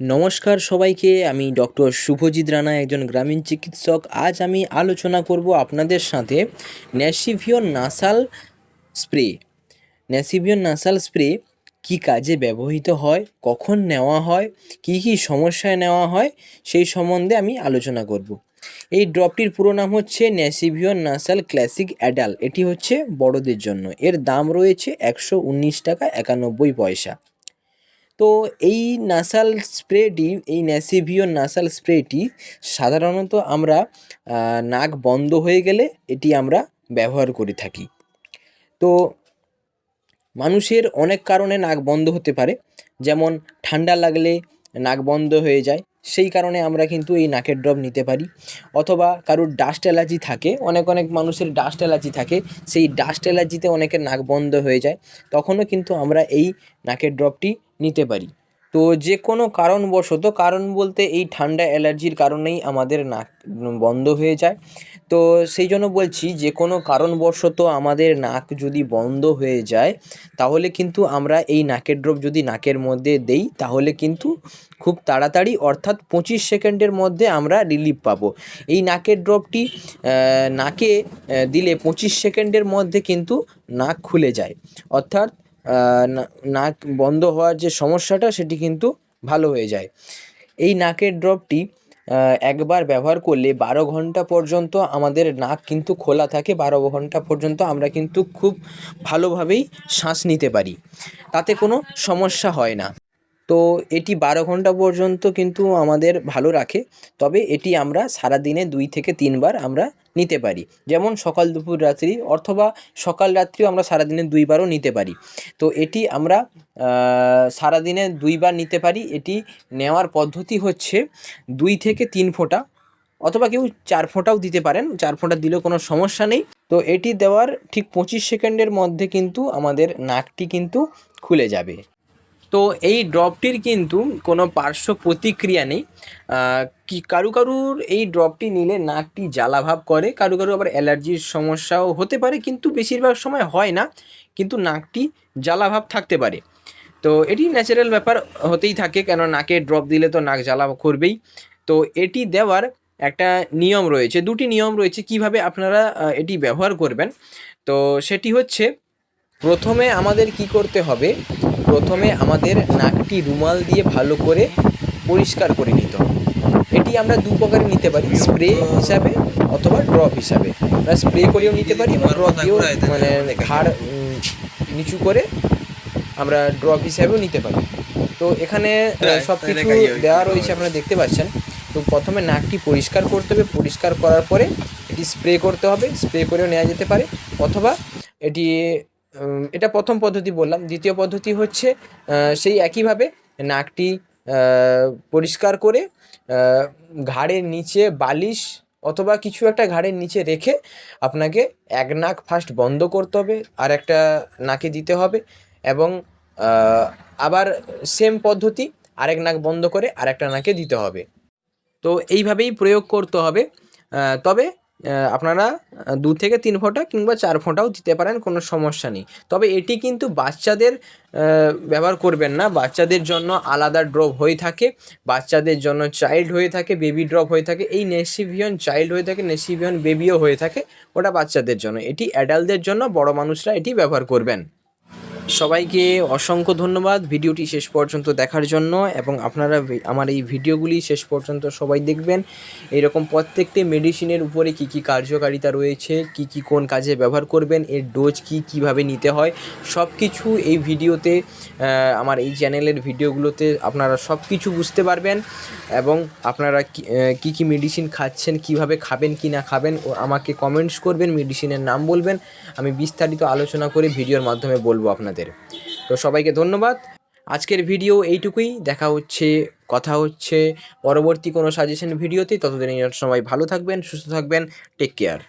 নমস্কার সবাইকে, আমি ডক্টর শুভজিৎ রানা, একজন গ্রামীণ চিকিৎসক। আজ আমি আলোচনা করব আপনাদের সাথে Nasivion nasal spray. Nasivion nasal spray কী কাজে ব্যবহৃত হয়, কখন নেওয়া হয়, কী কী সমস্যায় নেওয়া হয়, সেই সম্বন্ধে আমি আলোচনা করব। এই ড্রপটির পুরো নাম হচ্ছে ন্যাসিভিয়ন নাসাল ক্লাসিক অ্যাডাল। এটি হচ্ছে বড়দের জন্য। এর দাম রয়েছে একশো উনিশ টাকা একানব্বই পয়সা। তো এই নাসাল স্প্রেটি এই ন্যাসিভিও নাসাল স্প্রেটি সাধারণত আমরা নাক বন্ধ হয়ে গেলে এটি আমরা ব্যবহার করে থাকি। তো মানুষের অনেক কারণে নাক বন্ধ হতে পারে। যেমন ঠান্ডা লাগলে নাক বন্ধ হয়ে যায় সেই কারণে আমরা কিন্তু এই নাকের ড্রপ নিতে পারি। অথবা কারোর ডাস্ট অ্যালার্জি থাকে, অনেক অনেক মানুষের ডাস্ট অ্যালার্জি থাকে, সেই ডাস্ট অ্যালার্জিতে অনেকের নাক বন্ধ হয়ে যায়, তখনও কিন্তু আমরা এই নাকের ড্রপটি নিতে পারি। তো যে কোনো কারণবশত, কারণ বলতে এই ঠান্ডা অ্যালার্জির কারণেই আমাদের নাক বন্ধ হয়ে যায়। তো সেই জন্য বলছি যে কোনো কারণবশত আমাদের নাক যদি বন্ধ হয়ে যায়, তাহলে কিন্তু আমরা এই নাকের ড্রপ যদি নাকের মধ্যে দেই, তাহলে কিন্তু খুব তাড়াতাড়ি অর্থাৎ পঁচিশ সেকেন্ডের মধ্যে আমরা রিলিফ পাবো। এই নাকের ড্রপটি নাকে দিলে পঁচিশ সেকেন্ডের মধ্যে কিন্তু নাক খুলে যায়। অর্থাৎ নাক বন্ধ হওয়ার যে সমস্যাটা, সেটি কিন্তু ভালো হয়ে যায়। এই নাকের ড্রপটি একবার ব্যবহার করলে বারো ঘণ্টা পর্যন্ত আমাদের নাক কিন্তু খোলা থাকে, বারো ঘণ্টা পর্যন্ত আমরা কিন্তু খুব ভালোভাবেই শ্বাস নিতে পারি। তাতে কোনো সমস্যা হয় না। তো এটি বারো ঘণ্টা পর্যন্ত কিন্তু আমাদের ভালো রাখে। তবে এটি আমরা সারাদিনে দুই থেকে তিনবার আমরা নিতে পারি। যেমন সকাল, দুপুর, রাত্রি অথবা সকাল, রাত্রিও আমরা সারাদিনে দুইবারও নিতে পারি। তো এটি আমরা সারাদিনে দুইবার নিতে পারি। এটি নেওয়ার পদ্ধতি হচ্ছে দুই থেকে তিন ফোঁটা অথবা কেউ চার ফোঁটাও দিতে পারেন। চার ফোঁটা দিলেও কোনো সমস্যা নেই। তো এটি দেওয়ার ঠিক পঁচিশ সেকেন্ডের মধ্যে কিন্তু আমাদের নাকটি কিন্তু খুলে যাবে। তো এই ড্রপটির কিন্তু কোনো পার্শ্ব প্রতিক্রিয়া নেই। কি কারু কারুর এই ড্রপটি নিলে নাকটি জ্বালাভাব করে, কারু কারু আবার অ্যালার্জির সমস্যাও হতে পারে, কিন্তু বেশিরভাগ সময় হয় না, কিন্তু নাকটি জ্বালাভাব থাকতে পারে। তো এটি ন্যাচারাল ব্যাপার হতেই থাকে কেন নাকে ড্রপ দিলে তো নাক জ্বালা করবেই। তো এটি দেওয়ার একটা নিয়ম রয়েছে, দুটি নিয়ম রয়েছে, কীভাবে আপনারা এটি ব্যবহার করবেন। তো সেটি হচ্ছে প্রথমে আমাদের কি করতে হবে? প্রথমে আমাদের নাকটি রুমাল দিয়ে ভালো করে পরিষ্কার করে নিতে হবে। এটি আমরা দু প্রকারে নিতে পারি স্প্রে হিসাবে অথবা ড্রপ হিসাবে। আমরা স্প্রে করেও নিতে পারি এবং ড্রপ দিয়েও মানে ঘাড় নিচু করে আমরা ড্রপ হিসাবেও নিতে পারি। তো এখানে সব কিছু দেওয়া রয়েছে আপনারা দেখতে পাচ্ছেন। তো প্রথমে নাকটি পরিষ্কার করতে হবে। পরিষ্কার করার পরে এটি স্প্রে করতে হবে। স্প্রে করেও নেওয়া যেতে পারে। অথবা এটি এটা প্রথম পদ্ধতি বললাম। দ্বিতীয় পদ্ধতি হচ্ছে সেই একইভাবে নাকটি পরিষ্কার করে ঘাড়ের নিচে বালিশ অথবা কিছু একটা ঘাড়ের নিচে রেখে আপনাকে এক নাক ফার্স্ট বন্ধ করতে হবে, আর একটা নাকে দিতে হবে এবং আবার সেম পদ্ধতি, আরেক নাক বন্ধ করে আরেকটা নাকে দিতে হবে। তো এইভাবেই প্রয়োগ করতে হবে। তবে আপনারা দু থেকে তিন ফোঁটা কিংবা চার ফোঁটাও দিতে পারেন, কোনো সমস্যা নেই। তবে এটি কিন্তু বাচ্চাদের ব্যবহার করবেন না। বাচ্চাদের জন্য আলাদা ড্রপ হয়ে থাকে, বাচ্চাদের জন্য চাইল্ড হয়ে থাকে, বেবি ড্রপ হয়ে থাকে, এই নেসিভিয়ন চাইল্ড হয়ে থাকে, নেসিভিয়ন বেবিও হয়ে থাকে ওটা বাচ্চাদের জন্য। এটি অ্যাডাল্টদের জন্য, বড় মানুষরা এটি ব্যবহার করবেন। সবাইকে অসংখ্য ধন্যবাদ। ভিডিওটি শেষ পর্যন্ত দেখার জন্য এবং আপনারা আমার এই ভিডিওগুলি শেষ পর্যন্ত সবাই দেখবেন। এরকম প্রত্যেকটি মেডিসিনের উপরে কি কি কার্যকারিতা রয়েছে, কি কি কোন কাজে ব্যবহার করবেন, এর ডোজ কি কীভাবে নিতে হয় সব কিছু এই ভিডিওতে আমার এই চ্যানেলের ভিডিওগুলোতে আপনারা সব কিছু বুঝতে পারবেন এবং আপনারা কি কি মেডিসিন খাচ্ছেন, কীভাবে খাবেন, কি না খাবেন, ও আমাকে কমেন্টস করবেন মেডিসিনের নাম বলবেন। আমি বিস্তারিত আলোচনা করে ভিডিওর মাধ্যমে বলব আপনাদের। তো সবাইকে ধন্যবাদ। আজকের ভিডিও এইটুকুই। দেখা হচ্ছে, কথা হচ্ছে পরবর্তী কোনো সাজেশন ভিডিওতে। ততদিন সবাই ভালো থাকবেন, সুস্থ থাকবেন। Take care